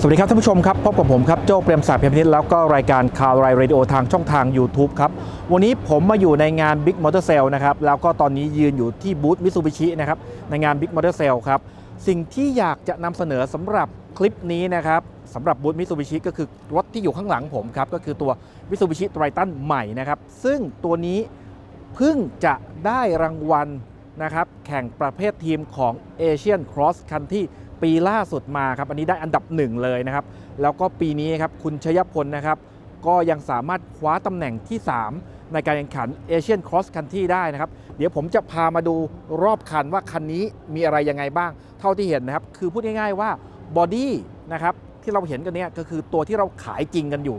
สวัสดีครับท่านผู้ชมครับพบกับผมครับโจ้เปรมศักดิ์เพียรพินิจแล้วก็รายการข่าวไรเรดิโอทางช่องทาง YouTube ครับ วันนี้ผมมาอยู่ในงาน Big Motor Sale นะครับ แล้วก็ตอนนี้ยืนอยู่ที่บูธมิ t ซูบิชินะครับ ในงาน Big Motor Sale ครับ สิ่งที่อยากจะนำเสนอสำหรับคลิปนี้นะครับสำหรับบูธมิ t ซูบิชิก็คือรถที่อยู่ข้างหลังผมครับ ก็คือตัวมิ t ซูบิชิไตรตันใหม่นะครับ ซึ่งตัวนี้เพิ่งจะได้รางวัลนะครับแข่งประเภททีมของ Asian Cross Country ปีล่าสุดมาครับอันนี้ได้อันดับหนึ่งเลยนะครับ แล้วก็ปีนี้ครับคุณชยพลนะครับ ก็ยังสามารถคว้าตำแหน่งที่ 3 ในการแข่งขันเอเชียนครอสคันที่ได้นะครับ เดี๋ยวผมจะพามาดูรอบคันว่าคันนี้มีอะไรยังไงบ้าง เท่าที่เห็นนะครับ คือพูดง่ายๆว่าบอดี้นะครับที่เราเห็นกันเนี้ยก็คือตัวที่เราขายจริงกันอยู่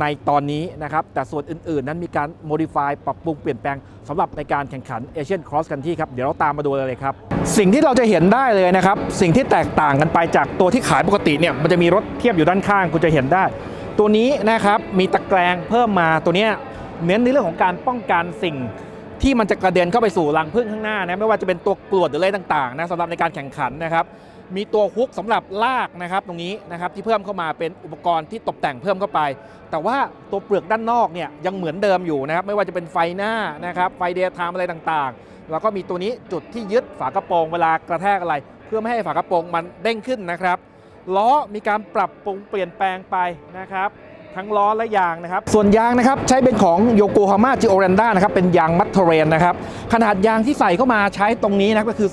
ในตอนนี้นะครับ แต่ส่วนอื่น ๆ นั้นมีการ modify ปรับปรุงเปลี่ยนแปลงสำหรับในการแข่งขัน Asian Cross Country ครับ เดี๋ยวเราตามมาดูเลยครับ สิ่งที่เราจะเห็นได้เลยนะครับ สิ่งที่แตกต่างกันไปจากตัวที่ขายปกติเนี่ยมันจะมีรถเทียบอยู่ด้านข้างคุณจะเห็นได้ ตัวนี้นะครับมีตะแกรงเพิ่มมาตัวนี้เน้นในเรื่องของการป้องกันสิ่งที่มันจะกระเด็นเข้าไปสู่รังผึ้งข้างหน้านะไม่ว่าจะเป็นตัวกรวดหรืออะไรต่างๆนะสำหรับในการแข่งขันนะครับ มีตัวฮุกสำหรับลากนะครับตรงนี้นะครับที่เพิ่มเข้ามาเป็นอุปกรณ์ที่ตกแต่งเพิ่มเข้าไป แต่ว่าตัวเปลือกด้านนอกเนี่ยยังเหมือนเดิมอยู่นะครับไม่ว่าจะเป็นไฟหน้านะครับไฟเดย์ไทม์อะไรต่างๆ แล้วก็มีตัวนี้จุดที่ยึดฝากระโปรงเวลากระแทกอะไร เพื่อไม่ให้ฝากระโปรงมันเด้งขึ้นนะครับล้อมีการปรับปรุงเปลี่ยนแปลงไปนะครับทั้งล้อและยางนะครับ ส่วนยางนะครับใช้เป็นของโยโกฮาม่าจิโอเรนด้านะครับเป็นยางมัตเทเรนนะครับ ขนาดยางที่ใส่เข้ามาใช้ตรงนี้นะก็คือ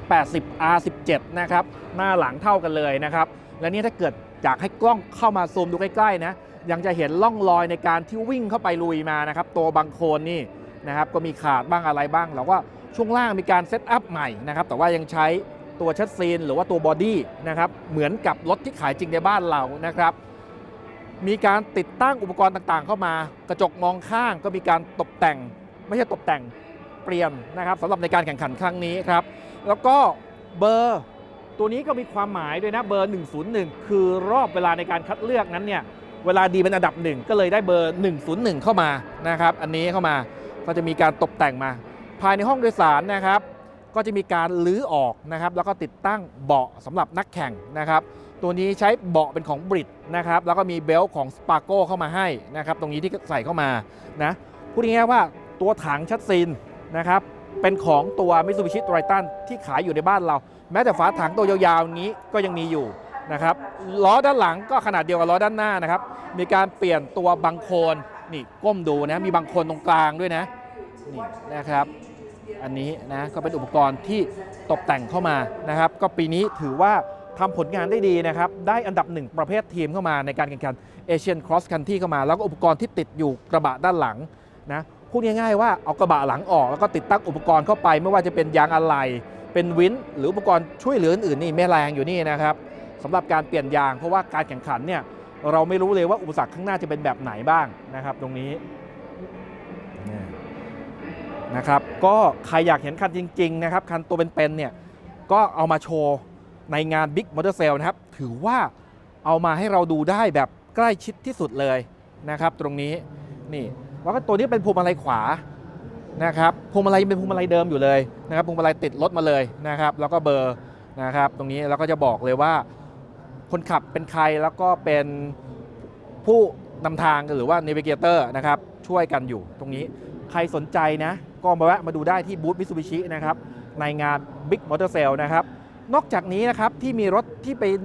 23580 17นะครับ หน้าหลังเท่ากันเลยนะครับ และนี่ถ้าเกิดอยากให้กล้องเข้ามาซูมดูใกล้ๆนะยังจะเห็นร่องรอยในการที่วิ่งเข้าไปลุยมานะครับ ตัวบางโคนนี่นะครับก็มีขาดบ้างอะไรบ้างแล้วก็ช่วงล่างมีการเซตอัพใหม่นะครับ แต่ว่ายังใช้ตัวชัดซีนหรือว่าตัวบอดี้นะครับ เหมือนกับรถที่ขายจริงในบ้านเรานะครับ มีการติดตั้งอุปกรณ์ต่างๆ เข้ามา กระจกมองข้างก็มีการตกแต่ง ไม่ใช่ตกแต่งเปลี่ยนนะครับสำหรับในการแข่งขันครั้งนี้ครับ แล้วก็ เบอร์ตัวนี้ก็มีความหมายด้วยนะเบอร์ 101 คือรอบเวลาในการคัดเลือกนั้นเนี่ยเวลาดีเป็นอันดับหนึ่งก็เลยได้เบอร์ 101 เข้ามานะครับอันนี้เข้ามาก็จะมีการตกแต่งมา ภายในห้องโดยสารนะครับ ก็จะมีการลื้อออกนะครับ แล้วก็ติดตั้งเบาะสำหรับนักแข่งนะครับ ตัวนี้ใช้เบาะเป็นของบริดนะครับแล้วก็มีเบลต์ของสปาโก้เข้ามาให้นะครับตรงนี้ที่ใส่เข้ามานะพูดง่ายๆว่าตัวถังชัดซีนนะครับ เป็นของตัว Mitsubishi Triton ที่ขายอยู่ในบ้านเรา แม้แต่ฝาถังตัวยาวๆนี้ก็ยังมีอยู่นะครับล้อด้านหลังก็ขนาดเดียวกับล้อด้านหน้านะครับ มีการเปลี่ยนตัวบังโคลนนี่ก้มดูนะมีบังโคลนตรงกลางด้วยนะนี่นะครับ อันนี้นะก็เป็นอุปกรณ์ที่ตกแต่งเข้ามานะครับ ก็ปีนี้ถือว่าทำผลงานได้ดีนะครับ ได้อันดับหนึ่งประเภททีมเข้ามาในการแข่งขันเอเชียนครอสคันที่เข้ามา แล้วก็อุปกรณ์ที่ติดอยู่กระบะด้านหลังนะ พูดง่ายๆว่าเอากระบะหลังออกแล้วก็ติดตั้งอุปกรณ์เข้าไป ไม่ว่าจะเป็นยางอะไหล่เป็นวินหรืออุปกรณ์ช่วยเหลืออื่นๆนี่แม่แรงอยู่นี่นะครับสำหรับการเปลี่ยนยางเพราะว่าการแข่งขันเนี่ยเราไม่รู้เลยว่าอุปสรรคข้างหน้าจะเป็นแบบไหนบ้างนะครับ ตรงนี้เนี่ยนะครับก็ใครอยากเห็นคันจริง ๆ นะครับ คันตัวเป็นๆเนี่ยก็เอามาโชว์ในงาน Big Motor Sale นะครับ ถือว่าเอามาให้เราดูได้แบบใกล้ชิดที่สุดเลยนะครับ ตรงนี้นี่ แล้วก็ตัวนี้เป็นพวงมาลัยขวานะครับพวงมาลัยยังเป็นพวงมาลัยเดิมอยู่เลยนะครับพวงมาลัยติดรถมาเลยนะครับ แล้วก็เบอร์นะครับ ตรงนี้แล้วก็จะบอกเลยว่าคนขับเป็นใครแล้วก็เป็นผู้นำทางหรือว่า Navigator นะครับ ช่วยกันอยู่ตรงนี้ใครสนใจนะ ก็มาแวะมาดูได้ที่บูธมิ t ซูบิชินะครับ ในงาน Big Motor Sale นะครับ นอกจากนี้นะครับ ที่มีรถที่เป็น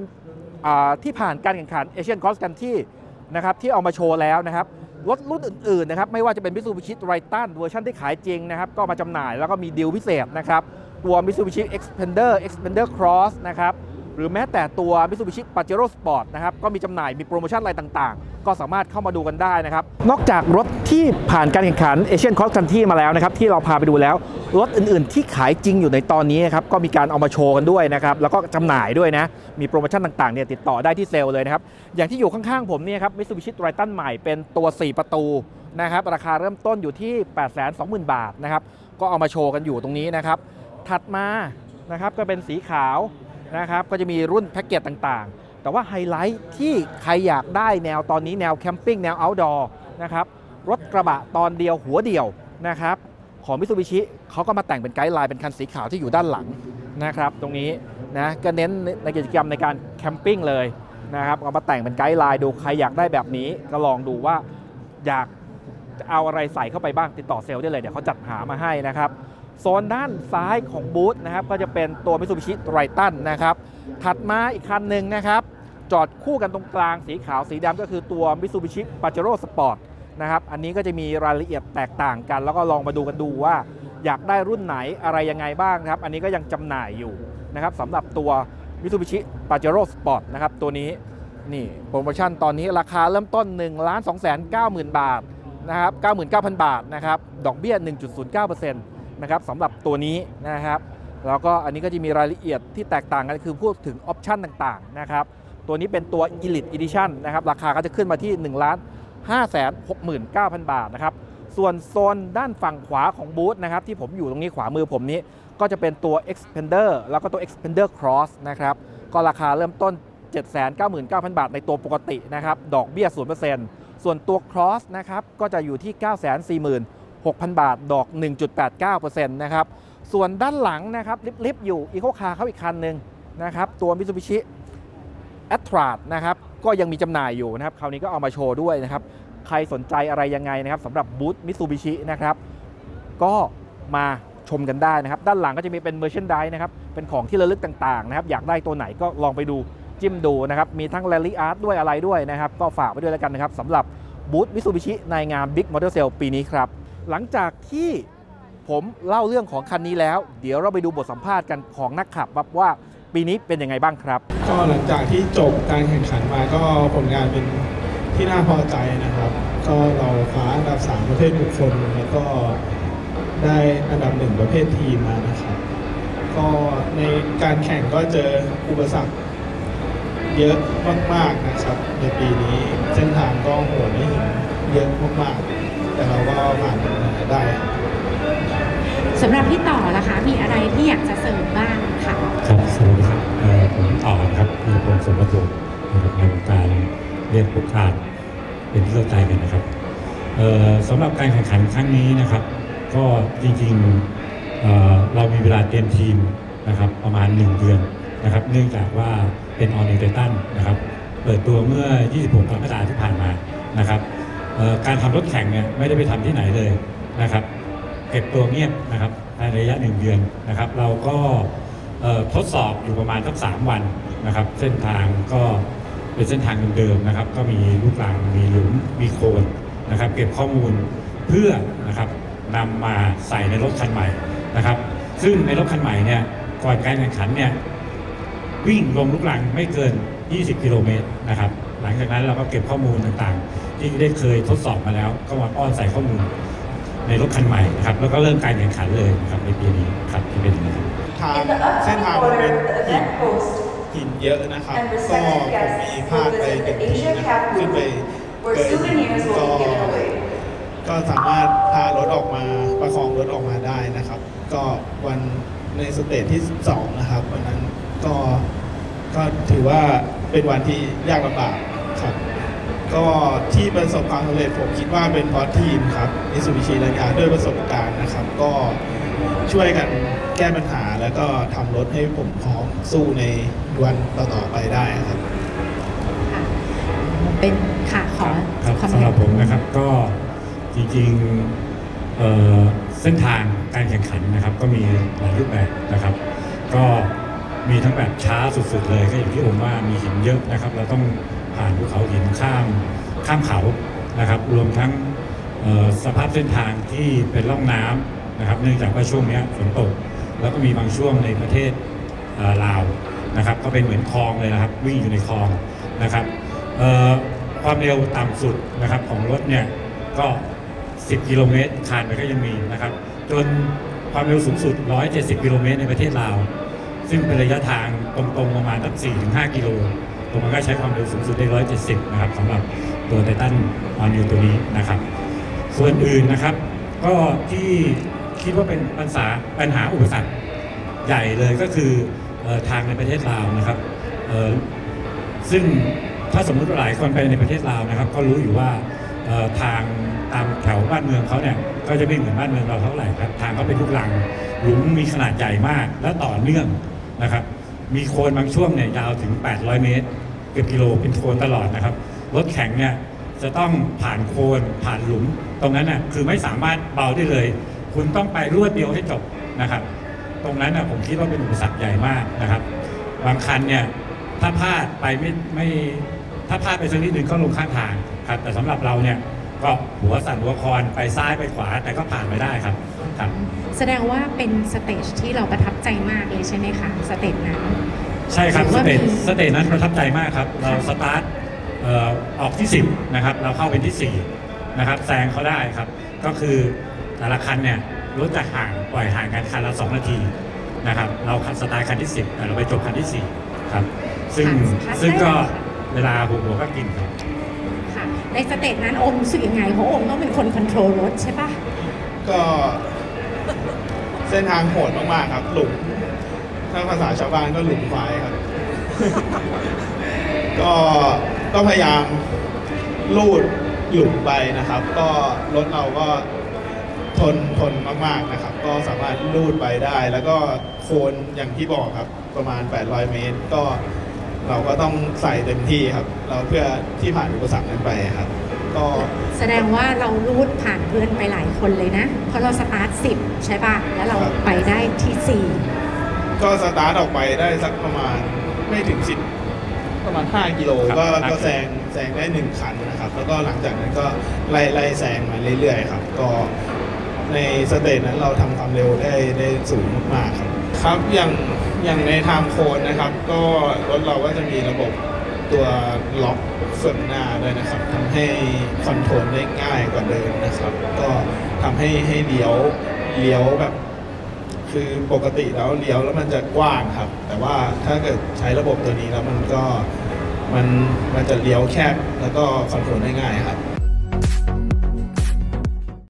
ที่ผ่านการแข่งขัน Asian Cross Country นะครับที่เอามาโชว์แล้วนะครับ รถรุ่นอื่นๆนะครับไม่ว่าจะเป็นมิ t s u b i s h i Triton เวอร์ชันที่ขายจริงนะครับก็มาจำหน่ายแล้วก็มีดีลพิเศษนะครับตัว Mitsubishi Xpander Xpander Cross นะครับ หรือแม้แต่ตัว Mitsubishi Pajero Sport นะครับก็มีจำหน่ายมีโปรโมชั่นอะไรต่างๆ ก็สามารถเข้ามาดูกันได้นะครับ นอกจากรถที่ผ่านการแข่งขัน Asian Cross Country มาแล้วนะครับที่เราพาไปดูแล้ว รถอื่นๆ ที่ขายจริงอยู่ในตอนนี้นะครับก็มีการเอามาโชว์กันด้วยนะครับแล้วก็จำหน่ายด้วยนะ มีโปรโมชั่นต่างๆเนี่ยติดต่อได้ที่เซลล์เลยนะครับ อย่างที่อยู่ข้างๆผมเนี่ยครับ Mitsubishi Triton ใหม่เป็นตัว 4 ประตูนะครับราคาเริ่มต้นอยู่ที่ 820,000 บาทนะครับก็เอามาโชว์กันอยู่ตรงนี้นะครับถัดมานะครับก็เป็นสีขาว นะครับก็จะมีรุ่นแพ็กเกจต่างๆ แต่ว่าไฮไลท์ที่ใครอยากได้แนวตอนนี้แนวแคมปิ้งแนว outdoor นะครับรถกระบะตอนเดียวหัวเดียวนะครับของมิ t ซูบิชิเขาก็มาแต่งเป็นไกด์ไลน์เป็นคันสีขาวที่อยู่ด้านหลังนะครับตรงนี้นะก็เน้นในกิจกรรมในการแคมปิ้งเลยนะครับเอามาแต่งเป็นไกด์ไลน์ดูใครอยากได้แบบนี้ก็ลองดูว่าอยากจะเอาอะไรใส่เข้าไปบ้างติดต่อเซลล์ได้เลยเดี๋ยวเขาจัดหามาให้นะครับ โซนด้านซ้ายของบูธนะครับก็จะเป็นตัว Mitsubishi Triton นะครับถัดมาอีกคันหนึ่งนะครับ จอดคู่กันตรงกลางสีขาวสีดำก็คือตัว Mitsubishi Pajero Sport นะครับอันนี้ก็จะมีรายละเอียดแตกต่างกัน แล้วก็ลองมาดูกันดูว่า อยากได้รุ่นไหนอะไรยังไงบ้างนะครับ อันนี้ก็ยังจำหน่ายอยู่นะครับสำหรับตัว Mitsubishi Pajero Sport นะครับตัวนี้นี่โปรโมชั่นตอนนี้ราคาเริ่มต้น1 2 9 0 0 0 0 บาทนะครับ 99,000 บาทนะครับ ดอกเบี้ย 1.09%น นะครับสำหรับตัวนี้นะครับแล้วก็อันนี้ก็จะมีรายละเอียดที่แตกต่างกันคือพูดถึงออปชันต่างๆนะครับตัวนี้เป็นตัว Elite Edition นะครับราคาก็จะขึ้นมาที่1ล้าน569,000 บาทนะครับส่วนโซนด้านฝั่งขวาของบูธนะครับที่ผมอยู่ตรงนี้ขวามือผมนี้ ก็จะเป็นตัว Expander แล้วก็ตัว Expander Cross นะครับก็ราคาเริ่มต้น 799,000 บาทในตัวปกตินะครับดอกเบี้ย 0%ส่วนตัว Cross นะครับก็จะอยู่ที่ 6,000 บาท ดอก 1.89%นะครับ ส่วนด้านหลังนะครับลิฟต์อยู่อีโคคาร์เขาอีกคันหนึ่งนะครับ ตัว Mitsubishi a t r a นะครับ ก็ยังมีจำหน่ายอยู่นะครับ คราวนี้ก็เอามาโชว์ด้วยนะครับ ใครสนใจอะไรยังไงนะครับสำหรับบูธ Mitsubishi นะครับ ก็มาชมกันได้นะครับ ด้านหลังก็จะมีเป็น Merchandise นะครับ เป็นของที่ระลึกต่างๆนะครับ อยากได้ตัวไหนก็ลองไปดูจิ้มดูนะครับ มีทั้ง Rally Art ด้วยอะไรด้วยนะครับ ก็ฝากไว้ด้วยแล้วกันนะครับสำหรับบูธ Mitsubishi ในงาน Big Motor Sale ปีนี้ครับ หลังจากที่ผมเล่าเรื่องของคันนี้แล้ว เดี๋ยวเราไปดูบทสัมภาษณ์กันของนักขับว่าปีนี้เป็นยังไงบ้างครับ ก็หลังจากที่จบการแข่งขันมาก็ผลงานเป็นที่น่าพอใจนะครับ ก็เราคว้าอันดับ 3 ประเภทบุคคลแล้วก็ได้อันดับหนึ่งประเภททีมมานะครับ ก็ในการแข่งก็เจออุปสรรคเยอะมากๆนะครับ ในปีนี้เส้นทางก็โหดให้เห็นเยอะมากๆ แต่เราก็ผ่านมันมาได้ครับสำหรับพี่ต่อล่ะคะ มีอะไรที่อยากจะเสริมบ้างค่ะ ครับสวัสดีครับเอ่อผมต่อนะครับมีพงศ์สมบัติวงศ์นะครับในวงการเรียกผูกขาดเป็นที่เข้าใจกันนะครับเอ่อสำหรับการแข่งขันครั้งนี้นะครับ ก็จริงๆเอ่อเรามีเวลาเตรียมทีมนะครับประมาณ 1 เดือนนะครับ เนื่องจากว่าเป็นออนิเตตันนะครับ เปิดตัวเมื่อ 26กรกฎาคมที่ผ่านมานะครับเอ่อ การทำรถแข่งเนี่ยไม่ได้ไปทำที่ไหนเลยนะครับ เก็บตัวเงียบนะครับในระยะหนึ่งเดือนนะครับ เราก็ทดสอบอยู่ประมาณสักสามวันนะครับ เส้นทางก็เป็นเส้นทางเดิมๆนะครับ ก็มีลูกรังมีหลุมมีโคนนะครับ เก็บข้อมูลเพื่อนะครับนำมาใส่ในรถคันใหม่นะครับ ซึ่งในรถคันใหม่เนี่ยก่อนการแข่งขันเนี่ยวิ่งลงลูกหลังไม่เกิน 20 กิโลเมตรนะครับ ลังจากนั้นเราก็เก็บข้อมูลต่างๆ ที่ได้เคยทดสอบมาแล้ว ก็มาป้อนใส่ข้อมูลในรถคันใหม่นะครับแล้วก็เริ่มการแข่งขันเลยนะครับในปีนี้ครับที่เป็นอย่างนี้ครับทางเส้นทางมันเป็นหินหินเยอะนะครับ ก็ผมมีพลาดไปหนึ่งทีนะครับขึ้นไปเกินหินก็ก็สามารถพารถออกมาประคองรถออกมาได้นะครับ ก็วันในสเตจที่สองนะครับวันนั้นก็ก็ถือว่าเป็นวันที่ยากลำบากครับ ก็ที่ประสบความสำเร็จผมคิดว่าเป็นเพราะทีมครับมิสูบิชิระยะด้วยประสบการณ์นะครับ ก็ช่วยกันแก้ปัญหาแล้วก็ทำรถให้ผมพร้อมสู้ในวันต่อๆไปได้ครับค่ะเป็นค่ะขอครับความสำหรับผมนะครับก็จริงๆเอ่อเส้นทางการแข่งขันนะครับ ก็มีหลายรูปแบบนะครับ ก็มีทั้งแบบช้าสุดๆเลยก็อย่างที่ผมว่ามีหินเยอะนะครับ เราต้อง ผ่านภูเขาหินข้ามข้ามเขานะครับ รวมทั้งสภาพเส้นทางที่เป็นร่องน้ำนะครับ เนื่องจากว่าช่วงนี้ฝนตก แล้วก็มีบางช่วงในประเทศเลาวนะครับ ก็เป็นเหมือนคลองเลยนะครับ วิ่งอยู่ในคลองนะครับความเร็วต่ำสุดนะครับของรถเนี่ยก็ 10 กิโลเมตรคานไปก็ยังมีนะครับ จนความเร็วสูงสุด 170 กิโลเมตรในประเทศลาว ซึ่งเป็นระยะทางตรงๆประมาณสัก4-5 กิโล ตรงมันก็ใช้ความเร็วสูงสุดได้ 170 นะครับสำหรับตัวไททันออนยูตัวนี้นะครับ ส่วนอื่นนะครับ ก็ที่คิดว่าเป็นปัญหาปัญหาอุปสรรคใหญ่เลยก็คือทางในประเทศลาวนะครับซึ่งถ้าสมมุติหลายคนไปในประเทศลาวนะครับ ก็รู้อยู่ว่าทางตามแถวบ้านเมืองเขาเนี่ยก็จะไม่เหมือนบ้านเมืองเราเท่าไหร่ครับทางเขาเป็นลูกลังหลุมมีขนาดใหญ่มากและต่อเนื่องนะครับ มีโคลนบางช่วงเนี่ยยาวถึง 800 เมตรเกือบกิโลเป็นโคลนตลอดนะครับ รถแข็งเนี่ยจะต้องผ่านโคลนผ่านหลุม ตรงนั้นน่ะคือไม่สามารถเบาได้เลย คุณต้องไปรวดเดียวให้จบนะครับ ตรงนั้นน่ะผมคิดว่าเป็นอุปสรรคใหญ่มากนะครับ บางคันเนี่ยถ้าพลาดไปไม่ไม่ถ้าพลาดไปสักนิดหนึ่งก็ลงข้างทางครับแต่สำหรับเราเนี่ยก็หัวสั่นหัวคอนไปซ้ายไปขวาแต่ก็ผ่านไปได้ครับ ครับแสดงว่าเป็นสเตจที่เราประทับใจมากเลยใช่ไหมคะสเตจนั้น ใช่ครับถือสว่าเตจมีสเตจนั้นประทับใจมากครับ เราสตาร์ทเอ่อออกที่ 10นะครับเราเข้าเป็นที่ 4 นะครับแซงเขาได้ครับ ก็คือแต่ละคันเนี่ยรถจะห่างปล่อยห่างกันคันละ 2 นาทีนะครับเราคันสตาร์ทคันที่ 10 แต่เราไปจบคันที่ 4 ครับ ซึ่งค่ะซึ่งก็เวลาหัวหัวก็กินครับค่ะในสเตจนั้นโอมรู้สึกยังไงเพราะโอมต้องเป็นคนคอนโทรลรถใช่ปะก็ เส้นทางโหดมากๆครับ หลุมถ้าภาษาชาวบ้านก็หลุมควายครับ ก็ก็พยายามลูดหลุมไปนะครับ ก็รถเราก็ทนทนมากๆนะครับ ก็สามารถลูดไปได้ แล้วก็โคนอย่างที่บอกครับ ประมาณ 800 เมตร ก็เราก็ต้องใส่เต็มที่ครับ เราเพื่อที่ผ่านอุปสรรคนั้นไปครับ ก็แสดงว่าเรารูดผ่านเพื่อนไปหลายคนเลยนะ เพราะเราสตาร์ทสิบใช่ปะแล้วเราไปได้ที่สี่ก็สตาร์ทออกไปได้สักประมาณไม่ถึง10ประมาณ 5 กิโลครับก็ห้ากิโลก็แซงแซงได้ 1 คันนะครับ แล้วก็หลังจากนั้นก็ไล่ไล่แซงมาเรื่อยๆครับ ก็ในสเตจนั้นเราทำความเร็วได้ได้สูงมากๆครับ ครับอย่างอย่างในไทม์โคนนะครับ ก็รถเราก็จะมีระบบ ตัวล็อกส่วนหน้าด้วยนะครับทำให้คอนโทรลได้ง่ายกว่าเดิมนะครับ ก็ทำให้ให้เลี้ยวเลี้ยวแบบ คือปกติแล้วเลี้ยวแล้วมันจะกว้างครับ แต่ว่าถ้าเกิดใช้ระบบตัวนี้แล้วมันก็มันมันจะเลี้ยวแคบแล้วก็คอนโทรลได้ง่ายครับ